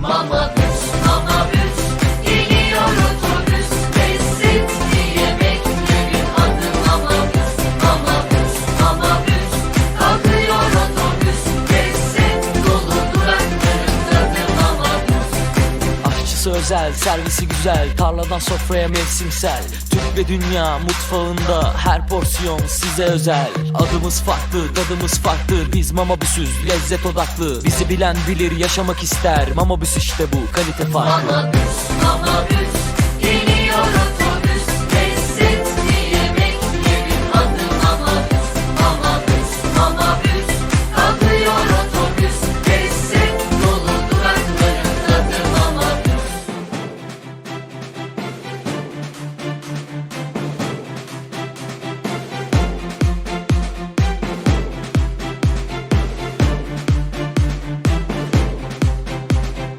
Mama Aşçısı özel, servisi güzel Tarladan sofraya mevsimsel. Türk ve dünya mutfağında Her porsiyon size özel. Adımız farklı, tadımız farklı Biz Mama Büsüz, lezzet odaklı. Bizi bilen bilir, yaşamak ister. Mama Büs işte bu, kalite büs, mama büs